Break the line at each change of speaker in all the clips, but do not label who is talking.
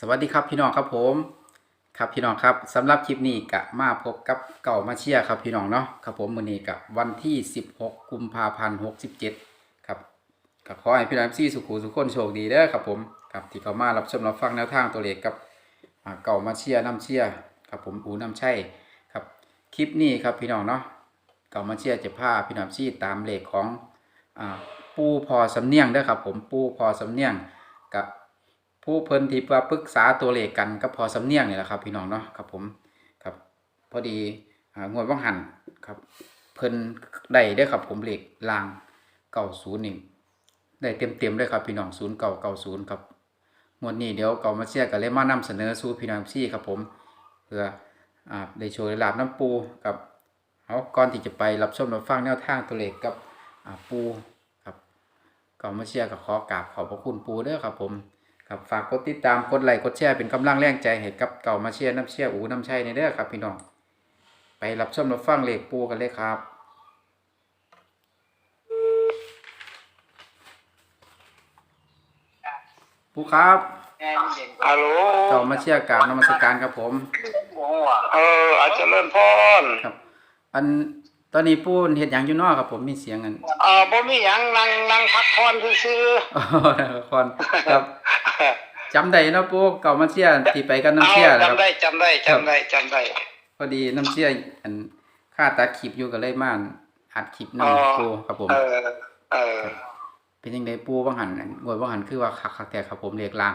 สวัสดีครับพี่น้องครับผม ครับพี่น้องครับสำหรับคลิปนี้กะมาพบกับเก่ามาเชียครับพี่น้องเนาะครับผมมือนี้กับวันที่ 16 กุมภาพันธ์67 ครับก็ขอให้พี่น้องซี่สุขุสุขคนโชคดีเด้อครับผมครับที่เข้ามารับชมรับฟังแนวทางตัวเลขกับเก่ามาเชียน้ำเชียครับผมอูน้ำชัยครับคลิปนี้ครับพี่น้องเนาะเก่ามาเชียจะพาพี่น้องซี่ตามเลขของอปูพอสำเนียงเด้อครับผมปูพอสำเนียง ผู้เพิ่นที่ว่าปรึกษาตัวเลขกันก็พอสำเนียงนี่แหละครับ พี่น้องเนาะครับผมครับ พอดีงวดว่างหันครับ เพิ่นได้ได้ครับผมเลขลางเก่าศูนย์นี่ได้เต็มเต็มเลยครับพี่น้องศูนย์เก่าเก่าศูนย์ครับงวดนี้เดี๋ยวเก่ามาเชียร์กันเลยมานำเสนอสู่พี่น้องซี่ครับผมเพื่ออได้โชว์ได้ลาบน้ำปูกับเอาก่อนที่จะไปรับชมรับฟังแนวทางตัวเลขกับปูครับเก่ามาเชียร์กับขอกราบขอบพระคุณปูเด้อครับผม ครับฝากกดติดตามกดไลค์กดแชร์เป็นกำลังแรงใจให้กับเก่ามาเชียร์น้ำเชียร์อูน้ำชัยในเด้อครับพี่น้อง ไปรับชมรับฟังเลขปูกันเลยครับปูครับ
ฮัลโหล
เก่ามาเชียร์กราบนมัสการครับผม
เอออาจจะเริ่มพร
ครับ อันตอนนี้ปูเห็ดหยังอยู่เนอกครับผมมีเสียงกัน
เอ่อบ่มีหยังนั่งนั่งพักผ่อนซื่อ
อ๋อละครครับ
ๆ
จำได้เนาะปูเก่ามาเชียร์ที่ไปกันน้ำ
เอา
เชียร์นะครับ
จำได้จำได้จำได้จำได้
พอดีน้ำเชี่ยอันค่าตัดคลิปอยู่ก็เลยมาอัดคลิป
อ๋อ
นำปูครับผม
เออเออ
เป็นยังไงปูว่างหันอันงวดว่างหันคือว่าคักคักแต่ครับผมเรียกลาง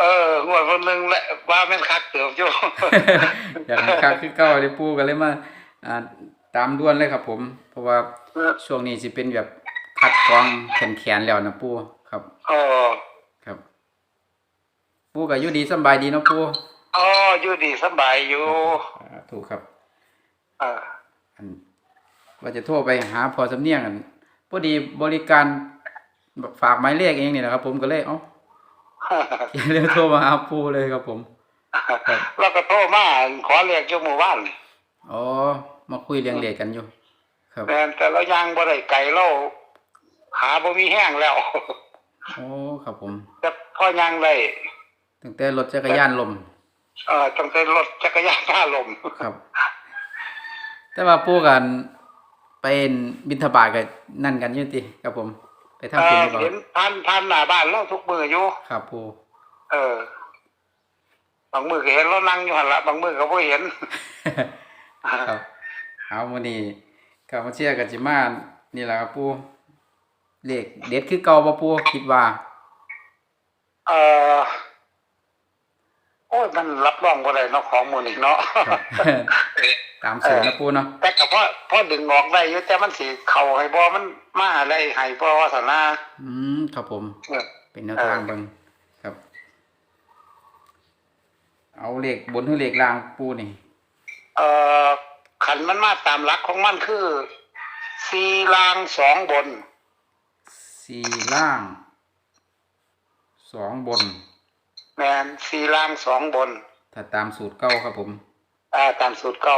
เอองวดวันหนึงแหละว่าแม่นคักเติบอยู่
อย่างคักคือเก่าเลยปูก็เลยมาอ่าตามด่วนเลยครับผม เพราะว่าช่วงนี้สิเป็นแบบคัดกรองแขนแขนๆแล้วนะปูครับ
เออ
ครับ ปูก็อยู่ดีสำบายดีเนาะปู
อ๋ออยู่ดีสบายอยู่
อ่าถูกครับ
เออ
อันว่าจะโทรไปหาพอสำเนียงกันพอดีบริการฝากหมายเลขเองนี่นะครับ ผมก็เลยเอ้าเลยโทรมาหาปูเลยครับผมครับ
แล้วก็โทรมาขอเรียกอยู่หมู่บ้าน
อ๋อมาคุยเรียงเลขกันอยู่ ครับ
แต่แต่เรายังบ่ได้ไกลเราหาบ่มีแห้งแล้ว
โอ้ครับผม
แต่พอยังได้
ตั้งแต่รถจักรยานลม
เอ่อตั้งแต่รถจักรยานพาลม
ครับ แต่ว่าปูกันเป็นบินทบาทกันนั่นกันอยู่ติครับผม ไปทำ
เอ่
คุณ
อ
หรือเปล่า
เห็นพันพันหน้าบ้านเราทุกมืออยู่
ครับปู
เออ บางมือก็เห็นเรานั่งอยู่หันละบางมือก็บ่เห็น
ครับเอามื้อนี้ก็มาเชียร์กับจิมานี่แหละครับปูเลขเด็ดคือเก่าบ่ปูคิดว่า
เออโอ้ยมันรับรองบ่ได้เนาะของหมู่นี่เนาะ
ครับตามสูตรนะปูเนาะ
แต่ก็พอพอดึงออกได้อยู่แต่มันสิเข้าให้บ่มันมาได้ให้บ่ว่าซั่นนะ
อืมครับผม
เออ
เป็นแนวทางเบิ่งครับ เอาเลขบนหรือเลขล่างปูนี่
เอ่อขันมันมาตามหลักของมันคือสี่ล่างสองบน
สี่ล่างสองบน
แม่นสี่ล่างสองบน
ถ้าตามสูตรเก่าครับผม
อ่าตามสูตรเก่า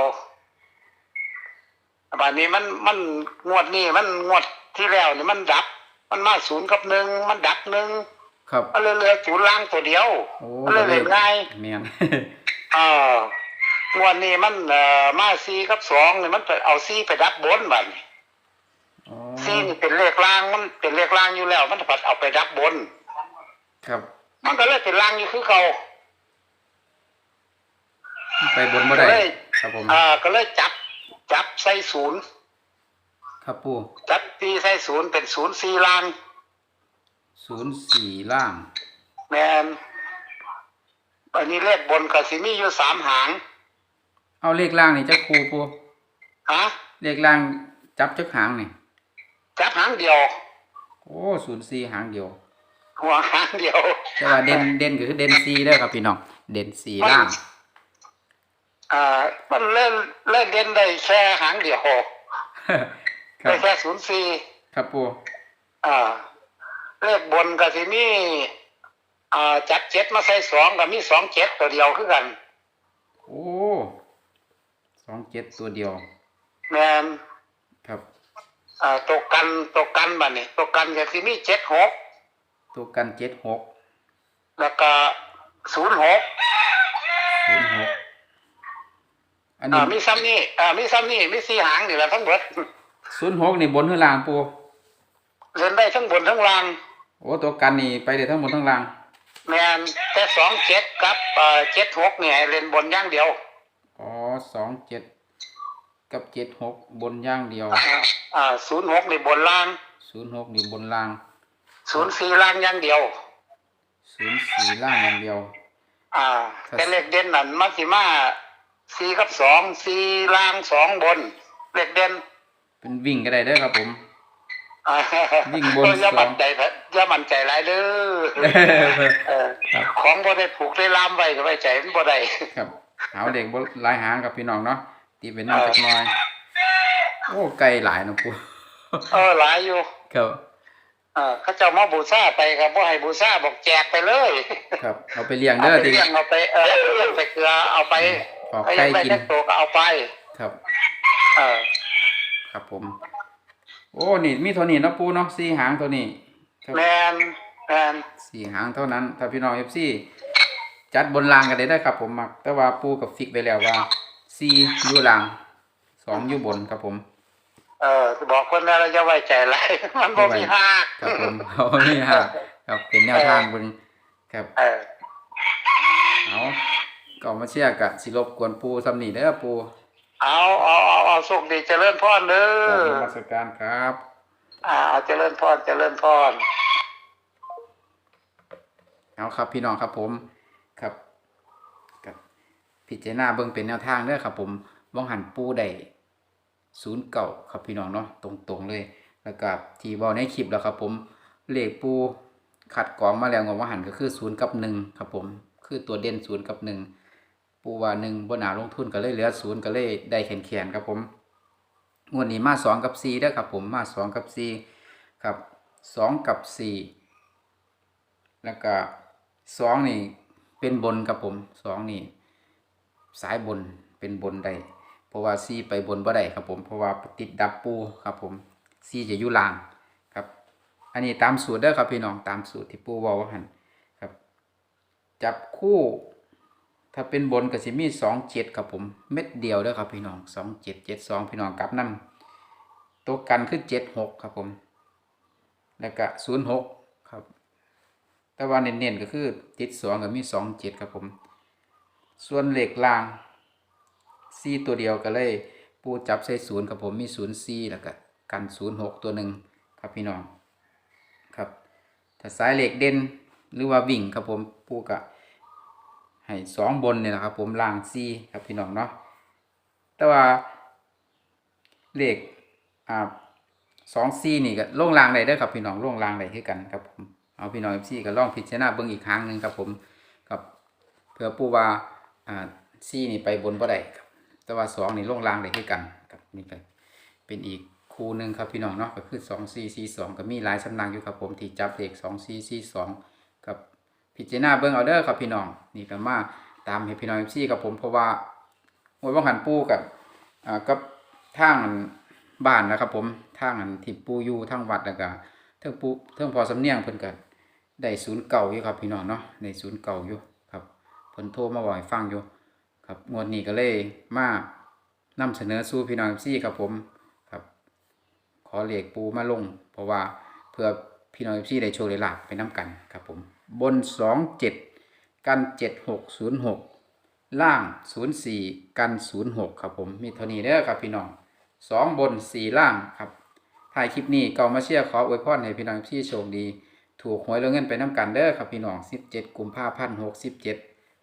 บัดนี้มันมันงวดนี้มันงวดที่แล้วนี่มันดับ มันมาศูนย์กับหนึ่งมันดับหนึ่ง
ครับ
มันเลยเหลือศูนย์ล่างตัวเดียว
โอ้
มันเลยเล่นง่าย
เมียน
อ่างวดนี้มันเอ่อมาสี่กับสองนี่มันไปเอาสี่ไปดับบนบัดนี้
อ๋อ
สี่นี่เป็นเลขล่างมันเป็นเลขล่างอยู่แล้ว มันผัดเอาไปดับบน
ครับ
มันก็เลยเป็นล่างอยู่คือเขา
ไปบนบ่ได้
เลย
ครับผม
อ่าก็เลยจับ จับใส่ศูนย์
ครับปู
จับตีใส่ศูนย์เป็นศูนย์สี่ล่าง
ศูนย์สี่ล่าง
แมนอันนี้เลขบนกับสิมีอยู่สามหาง
เอาเลขล่างนี่จะครูปู
ฮะ
เลขล่างจับจักหางนี่
จับหางเดียว
โอ้ศูนย์สี่หางเดียว
หัวหางเดียว
แต่ว่าเด่นเด่นก็คือเด่นสี่เด้อครับพี่น้องเด่นสี่ล่าง
อ่า มันเล่นเล่นเด่นได้แค่หางเดียว
ครั
ได้
บ
แค่ศูนย์สี่
ครับปู
อ่า เลขบนกับสิมีอ่าจับเจ็ดมาใส่สองกับมีสองเจ็ดตัวเดียวคือกัน
โอ้สองเจ็ดตัวเดียว
แมน
ครับ
อ่าตกกันตกกันบัดนี้ตกกันกับสิมีเจ็ดหก
ตัวกันเจ็ดหก
แล้วก็ศศูนย์หก
ศูนย์หกอัน
อ่า
นี้
มีซ้ำนี่อ่ามีซ้ำนี่มีสี่หางนี่แหละทั้งหมด
ศูนย์หกนี่บนหรือล่างปู
เล่นได้ทั้งบนทั้งล่าง
โอ้ตัวกันนี่ไปได้ทั้งบนทั้งล่าง
แมนแต่สองเจ็ดกับเอ่อเจ็ดหกเนี่ยเล่นบนอย่างเดียว
อ๋อสองเจ็ดกับเจ็ดหกบนอย่างเดียว
อ่าศูนย์หกนี่บนล่าง
ศูนย์หกนี่บนล่าง
ศูนย์สี่ล่างอย่างเดียว
ศูนย์สี่ล่างอย่างเดียว
อ่า
ครับ
แต่เลขเด่นนั่นมักสิมาสี่กับสองสี่ล่างสองบน เลขเด่น
เป็นวิ่งก็ได้เด้อครับผม
อ่า
วิ่งบน
เอออย่า
สอง
มั่นใจเถอะอย่ามั่นใจหลายเด้อเออ
ครับ
ของบ่ได้ผูกได้ล่ามไว้ก็ไว้ใจมันบ่ได้
ครับเอาเด็กบนลายหางกับพี่น้องเนาะตีเป็นน้อยจักหน่อย โอ้ไกลหลายเนาะปู
เออหลายอยู่
ครับ
เออเขาเจ้ามาบูชาไปครับบ่ให้บูชาบอกแจกไปเลย
ครับ เอาไปเลี้ยง
เอา
เด้อ
ไป
ติ
เลี้ยงเอาไปเออเลี้ยงไปเกลือเอาไป
ออก
เอา
ไก่
ยังได้
กิน
เล็กโตก็เอาไป
ครับ
เออ
ครับผม โอ้นี่มีเท่านี้เนาะปูเนาะสี่หางเท่านี้ครับ
แมนแมน
สี่หางเท่านั้น ถ้าพี่น้องเอฟซีจัดบนรางกันได้ได้อครับ ผมมักแต่ว่าปูกับฟิกไปแล้วว่าสี่อยู่รางสองอยู่บนครับผม
เออบอกคนนั้นเราจะไว้ใจอะไรมันบ่มีหัก
ครับผมเอานี่ฮะครับเป็นแนวทางเบิ่งครับ
เออ
เอาก็มาเชียร์กะสิรบกวนปูสำนีเด้อปู
เอาเอาเอาเอาสุขดีเจริญพรเด้
ขอบ
อ
คุณมาสการครับ
อ่าเอาเจริญพรเจริญพร
เอาครับพี่น้องครับผมครับกับพิจารณาเบิ่งเป็นแนวทางเด้อครับผมว่องหันปูได้ ศูนย์เก่าครับพี่น้องเนาะตรงๆเลยแล้วก็ที่เว้าในคลิปแล้วครับผมเลขปูขัดกรองมาแล้วงว่าหันก็คือศูนย์กับหนึ่งครับผมคือตัวเด่นศูนย์กับหนึ่งปูว่าหนึ่งบนหนาลงทุนก็เลยเหลือศูนย์ก็เลยได้แขนแขนๆครับผมงวดนี้มาสองกับสี่เด้ครับผมมาสองกับสี่ครับสองกับสี่แล้วก็สองนี่เป็นบนครับผมสองนี่ สายบนเป็นบนได้ เพราะว่าซีไปบนบ่ได้ครับผมเพราะว่าติดดับปูครับผมซีจะอยู่ล่างครับ อันนี้ตามสูตรเด้อครับพี่น้องตามสูตรที่ปูว่าว่าหันครับ จับคู่ ถ้าเป็นบนก็สิมีสองเจ็ดครับผมเม็ดเดียวเด้อครับพี่น้องสองเจ็ดเจ็ดสองพี่น้องกลับนํตัวกันคือเจ็ดหกครับผมแล้วก็ศูนย์หกครับ แต่ว่าเน้นๆก็คือติดสองกับมีสองเจ็ดครับผม ส่วนเหล็กลาง ซีตัวเดียวก็เลย ปูจับใส่ศูนย์ครับผมมีศูนย์ซีแล้วก็กันศูนย์หกตัวหนึ่งครับพี่น้องครับถ้าสายเหล็กเด่นหรือว่าวิ่งครับผมปูกะให้สองบนเนี่ยนะครับผมลางซีครับพี่น้องเนาะแต่ว่าเหล็กอ่าสองซีนี่ก็ล่งรางได้เด้ครับพี่น้องล่งรางได้คือกันครับผมเอาพี่น้องซีก็ลองพิจารณาเบิ่งอีกครั้งหนึ่งครับผมกับเพื่อผู้ว่าอ่าซีนี่ไปบนบ่ได้ครับ แต่ว่าสองนี่ล่งรางได้คือกันครับนี่ก็เป็นอีกคู่หนึ่งครับพี่น้องเนาะก็คือสองซีซีสองก็มีหลายสำนักอยู่ครับผมที่จับเลขสองซีซีสองกับพิจารณาเบิ่งเอาเด้อครับพี่น้องนี่ก็มาตามให้พี่น้องซีกับผมเพราะว่าโอ้ยว่างหันปูกับอ่ากับทางบ้านนะครับผมทางอันที่ปูอยู่ทางวัดแล้วก็เทิงปูเทิงพอสำเนียงเพิ่นก็ได้ศูนย์เก่าอยู่ครับพี่น้องเนาะในศูนย์เก่าอยู่ครับเพิ่นโทรมาบ่อกให้ฟังอยู่ ครับงวดนี้ก็เลยมานำเสนอสู่พี่น้องซี่ครับผมครับ ขอเลขปูมาลง เพราะว่าเพื่อพี่น้องซี่ได้โชว์ได้ลาบไปน้ำกันครับผม บนสองเจ็ดกันเจ็ดหกศูนย์หกล่างศูนย์สี่กันศูนย์หกครับผมมีเท่านี้เด้อครับพี่น้องสองบนสี่ล่างครับถ่ายคลิปนี้เก่ามาเชียร์ขออวยพรให้พี่น้องที่โชคดี ถูกหวยแล้วเงินไปน้ำกันเด้อครับพี่น้อง 17 กุมภาพันธ์67